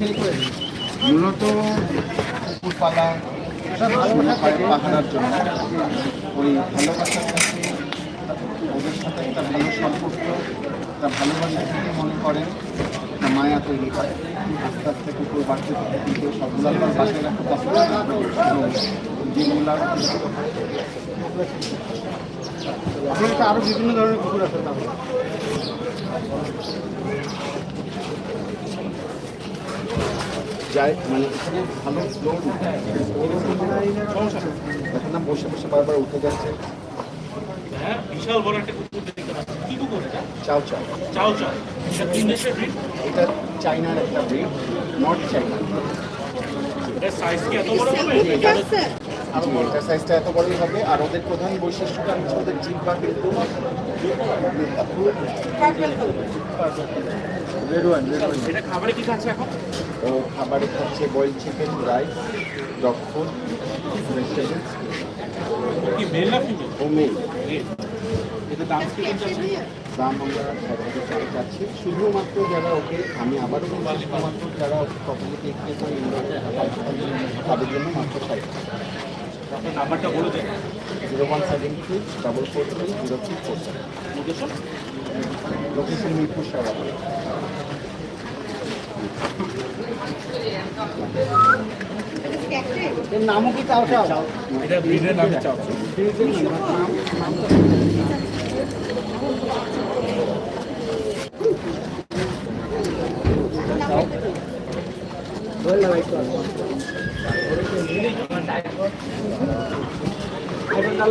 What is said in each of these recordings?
মূলত কুকুরপালা পাহারার জন্য ওই ভালোবাসার কাছে ওদের সাথে একটা ভালো সম্পর্ক, একটা ভালোবাসা থেকে মনে করেন মায়া তৈরি হয় আস্তে আস্তে কুকুর বাড়তে থাকে, কিন্তু সবগুলো বাসায় রাখতে পছন্দ এবং যেগুলা আপনার তো আরও বিভিন্ন ধরনের কুকুর আছে তাহলে। যায় মানে এখানে ভালো ফ্লোর দেখেন না বসে বসে বারবার উঠে যাচ্ছে। হ্যাঁ বিশাল বড় একটা কুকুর দেখতে পাচ্ছি। কি কুকুর এটা? চাও চাও। চাও চাও। এটা তিন দেশের ব্রিড এটা চাইনার একটা ব্রিড নর্থ চাইনা। এটার সাইজ কি এত বড় হবে? জি, এটা সাইজটা এত বড়ই হবে। আর ওদের প্রধান বৈশিষ্ট্যটা হচ্ছে ওদের জিব্বা কিন্তু রেড ওয়ান রেড ওয়ান এটা খাবারে কি খাচ্ছে এখন? ও খাবারে খাচ্ছে boil chicken rice dog food vegetables কি মেল না ফিমেল ও মেল এটা দাম কি চাচ্ছে? দাম আমরা সরকারের কাছে যাচ্ছি শুধুমাত্র যারা ওকে আমি আবারও শুধুমাত্র যারা করে ইন্ডিয়াতে তাদের জন্য মাত্র ষাট। নাম্বারটা বলে দেন। Zero one seven two double four three zero three four seven. Location location Mirpur এর নামও কি চাও চাও? এটা ব্রিডের নামে চাও। বিড়াল 全然。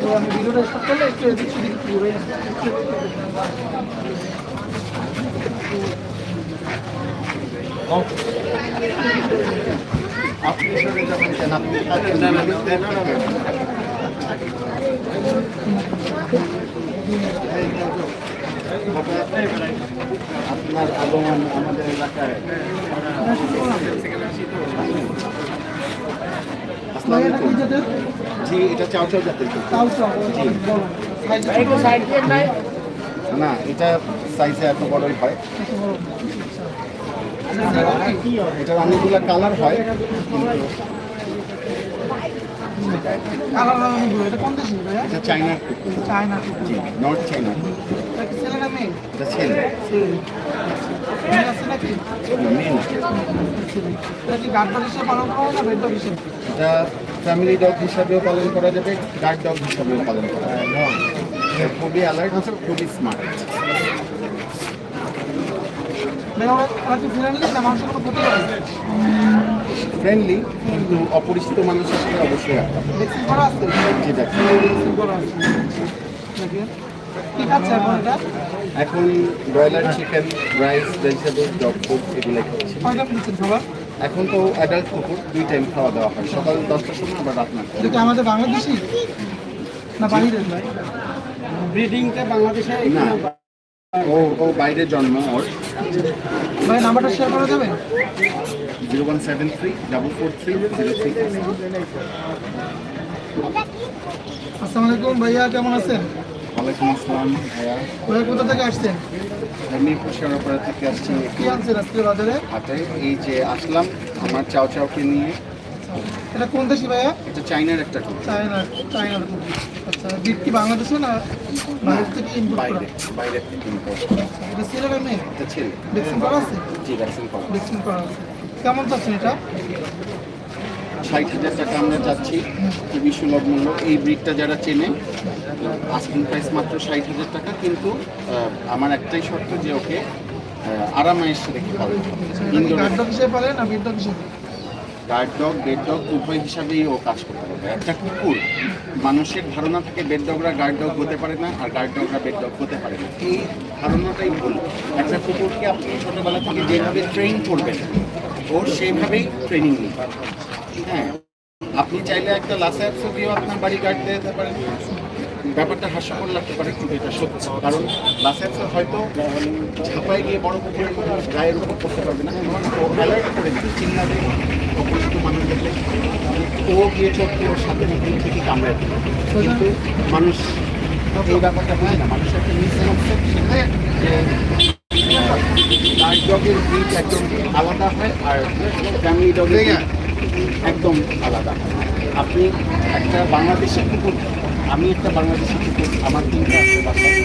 তো আমি ভিডিওটা একটু এদিক সেদিক আপনার আগমন আমাদের এলাকায়। জি এটা চাও চাও জাতের না এটা সাইজে এত বড়ই হয়। এটার অনেকগুলো কালার হয়। এটা কোন দেশি ভাইয়া? এটা চাইনার চায়না নর্থ চাইনা এটা ছেলে। এটা আছে ফ্যামিলি ডগ হিসাবেও পালন করা যাবে গার্ড ডগ হিসাবেও পালন করা যাবে। খুবই অ্যালার্ট খুবই স্মার্ট ফ্রেন্ডলি কিন্তু অপরিচিত মানুষের সাথে অবশ্যই আছে। জি কি খাচ্ছে এখন এটা? এখন broiler chicken rice vegetable dog food এগুলো খাচ্ছি। কয়টা দিচ্ছেন খাবার এখন তো অ্যাডাল্ট কুকুর দুই টাইম খাওয়া দাওয়া হয়। সকাল দশটার সময় আবার রাত এটা আমাদের বাংলাদেশি? না বাহিরের ভাই ব্রিডিংটা বাংলাদেশে না। ও ও বাইরে জন্ম ওর। ভাই নাম্বারটা শেয়ার করা যাবে? Zero one seven three double four three zero three. আসসালামু আলাইকুম ভাইয়া কেমন আছেন? ওয়ালাইকুম আসসালাম ভাইয়া। ভাইয়া কোথা থেকে আসছেন? মিরপুর শেওড়াপাড়া থেকে আসছি কি আনছেন আজকে বাজারে? হাটে। এই যে আসলাম আমার চাও চাওকে নিয়ে। এটা কোন দেশি ভাইয়া? এটা চাইনার একটা কুকুর। চায়না চায়নার কুকুর। আচ্ছা বিট কি বাংলাদেশে না বাইরে থেকে বাইরে বাইরে থেকে import। এটা ছেলে না মেয়ে এটা ছেলে। ভ্যাকসিন করা আছে? জি ভ্যাকসিন করা ভ্যাকসিন করা আছে। কেমন চাচ্ছেন এটা? ষাট হাজার টাকা আমরা যাচ্ছি। খুবই সুলভ মূল্য। এই ব্রিডটা যারা চেনে আস্কিং প্রাইস মাত্র ষাট হাজার টাকা কিন্তু আমার একটাই শর্ত যে ওকে আহ, আরামায়েশে রেখে পাবে গার্ড ডগ বেড ডগ উভয় হিসাবেই ও কাজ করতে পারবে। একটা কুকুর মানুষের ধারণা থাকে বেড ডগরা গার্ড ডগ হতে পারে না আর গার্ড ডগরা বেড ডগ হতে পারে না। এই ধারণাটাই ভুল। একটা কুকুরকে আপনি ছোটোবেলা থেকে যেভাবে ট্রেন করবেন ও সেইভাবেই ট্রেনিং নিবে। হ্যাঁ আপনি চাইলে একটা লাসায়াপসও দিয়েও আপনার বাড়ি গার্ড দিয়ে দিতে পারেন। ব্যাপারটা হাস্যকর লাগতে পারে কিন্তু এটা সত্যি। কারণ লাসায়াপসও হয়তো ঝাঁপায় গিয়ে বড় পুকুরের গায়ের উপর করতে পারবে না। ও অ্যালার্ট করে দেবে চিল্লাবে অপরিচিত মানুষ দেখলে ও গিয়ে চোখ ওর সাথে মুখে থেকে কামড়ায় কিন্তু মানুষ এই ব্যাপারটা বুঝে না। মানুষের একটা মিসকনসেপ্ট শেখায় যে ডগের ব্রিড একদম আলাদা হয় আর ফ্যামিলি ডগের একদম আলাদা। আপনি একটা বাংলাদেশের কুকুর আমি একটা বাংলাদেশের কুকুর আমার তিনটা আছে বাসায়।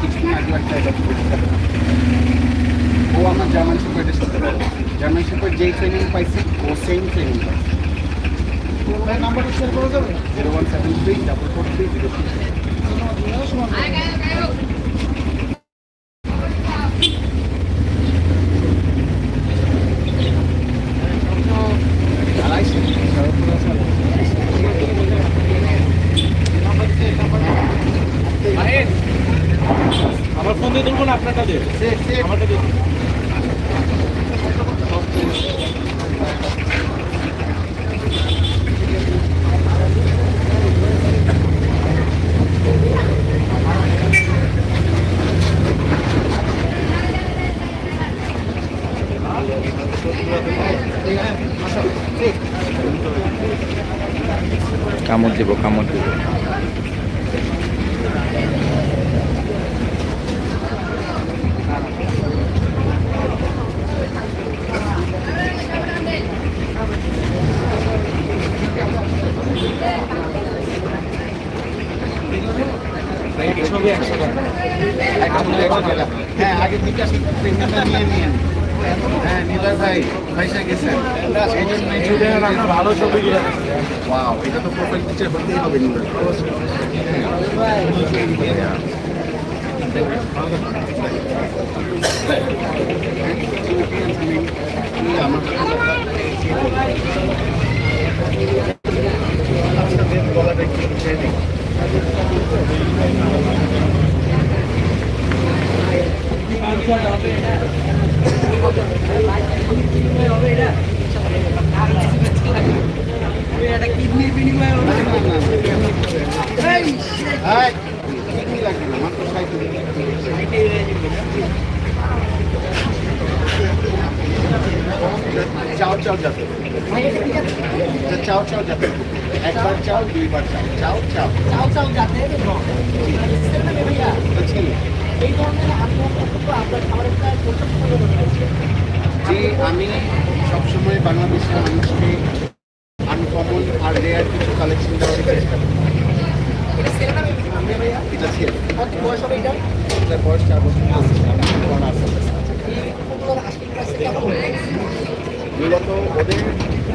কিছুদিন আগে একটা। ও আমার জার্মান শেপার্ডের সাথে বড় জার্মান শেপার্ড যেই ট্রেনিং পাইছে ও সেম ট্রেনিং পাইছে। ভাই নাম্বারটা শেয়ার করা zero one seven three double four three zero Mahin, আমার ফোন দিয়ে ধরবো না আপনারটা দিয়ে আমারটা দিয়ে ধরুন। কামড় দিব কামড় দিব। ഇച്ചിരി പ്രത്യേക പിന്നുണ്ട് যে আমি সবসময় বাংলাদেশের মানুষকে আনকমন আর রেয়ার কিছু কালেকশন দেওয়ার চেষ্টা করি। এটা ছেলে। বয়স হবে এটা? এটার বয়স চার বছর। মূলত ওদের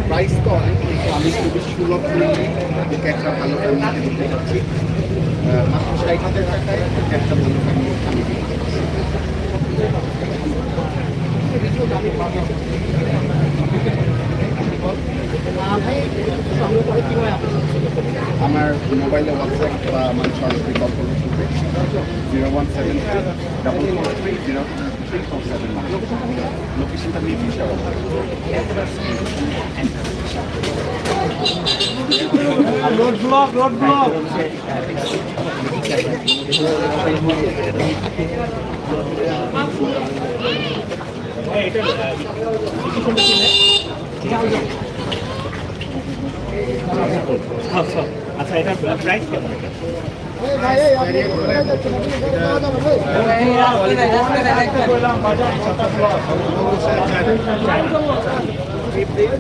প্রাইস তো অনেক আমি খুবই সুলভ মূল্যে একটা ভালো ফ্যামিলিতে দিতে পারছি আহ, মাত্র ষাট হাজার টাকায় একটা ভালো ফ্যামিলি আমি দিতে পারছি ভাই সংগ্রহ করে কীভাবে আপনার সাথে যোগাযোগ করবেন? আমার মোবাইলে হোয়াটসঅ্যাপ বা আমার সরাসরি কল করতে শুনবে zero one seven double four three zero লোকেশনটা নিয়ে ফিশার রোড আচ্ছা এটা প্রাইস কেমন?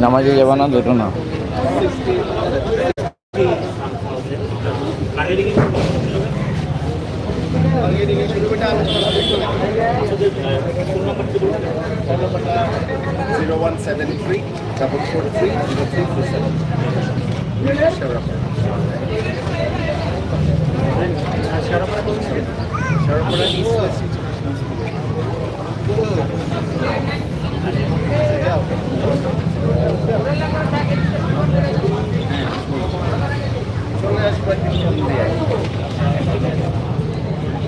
নামাজে যাব না দুটো না। Zero one seven three double four three zero three seven চলে আসবে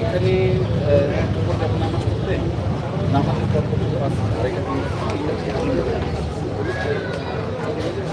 এখানে নামাজ পড়তে নামাজের পর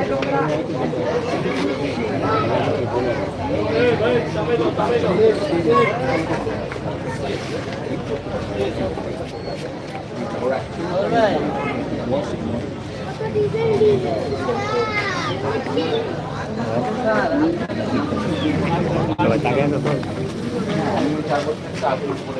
আছে আর এখানে আজকে আজকে হতে পারে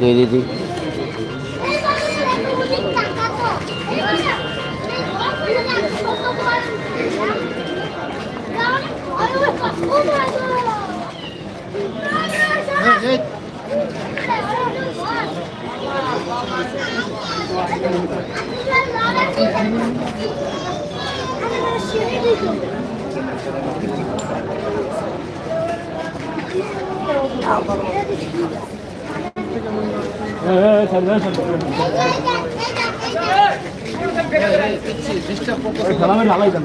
দিয়ে দিদি। খেলামে ঢালাই দেন খেলামে ঢালাই দেন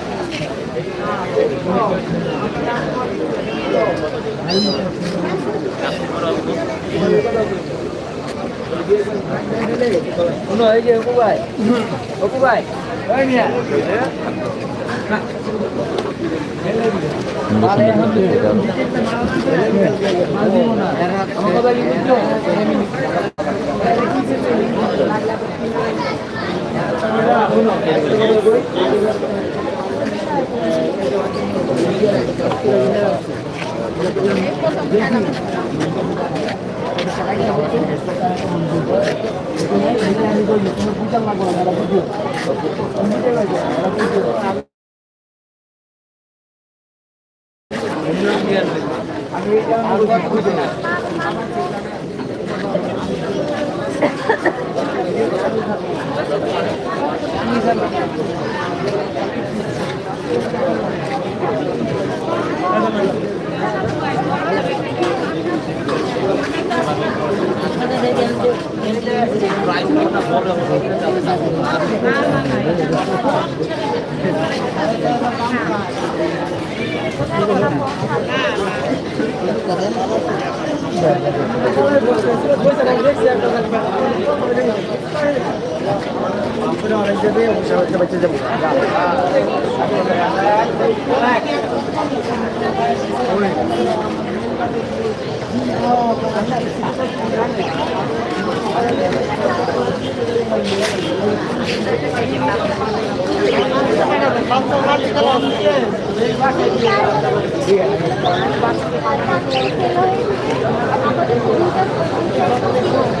দেখতে পারলেন মেহেরপুর হাটে কিন্তু ভাইরাল একটা কুকুর নিয়ে হাজির সুন্দর সুন্দর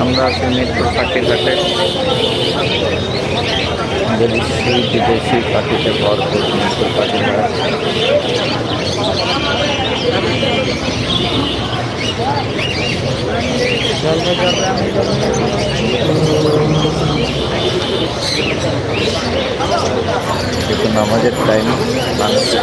আমরা আছি মিরপুর পাখি ঘাটে দেশি বিদেশি পাখিতে ভরপুর মিরপুর পাখি ঘাট কিন্তু নামাজের টাইম মানুষের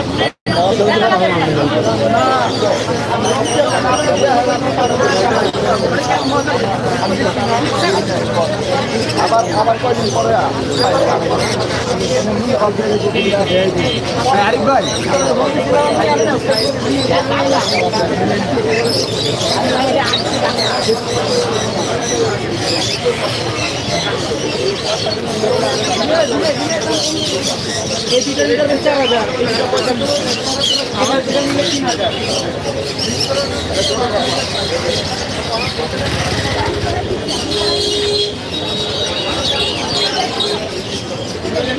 Let's go. আবার কয়দিন আমার তিন হাজার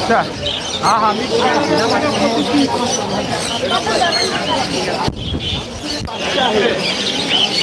আচ্ছা হ্যাঁ হ্যাঁ আমি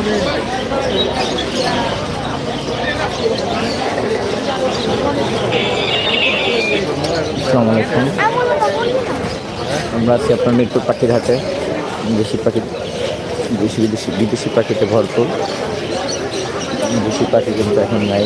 আসসালামু আলাইকুম। আমরা আছি আপনার মিরপুর পাখির হাটে দেশি পাখি দেশি বিদেশি বিদেশি পাখিতে ভরপুর। দেশি পাখি কিন্তু এখন নাই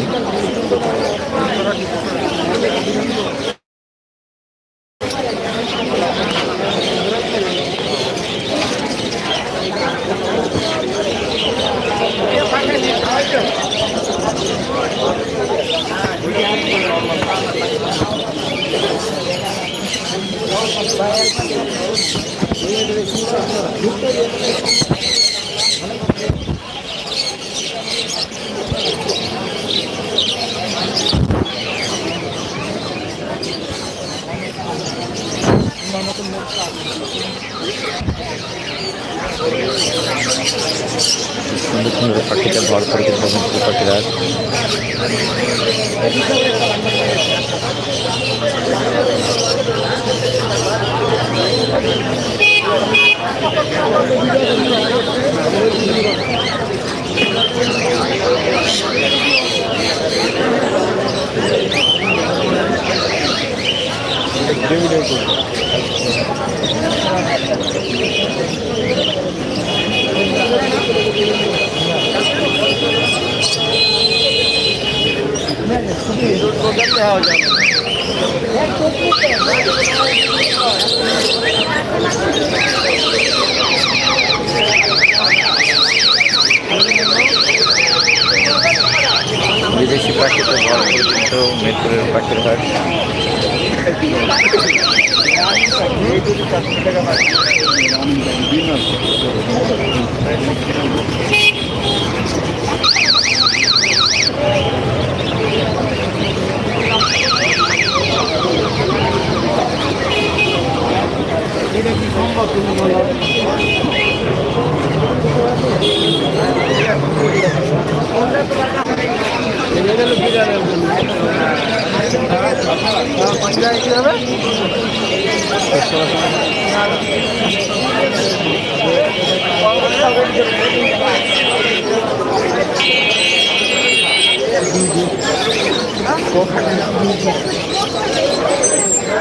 সুন্দর সুন্দর পাখিতে ভরপুর কিন্তু মিরপুর পাখির হাট বিদেশি পাখিতে ভরপুর কিন্তু মিরপুরের পাখির হাট। এটা কি সম্ভব তুমি বলো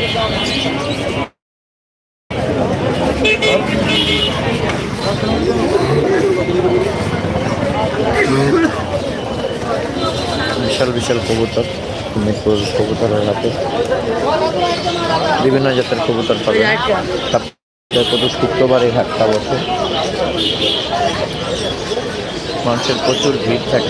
বিশাল বিশাল কবুতর, মিরপুর কবুতর হাতে। বিভিন্ন জাতের কবুতর সপ্তাহে প্রতি শুক্রবার এই হাটটা বসে। মানুষের প্রচুর ভিড় থাকে।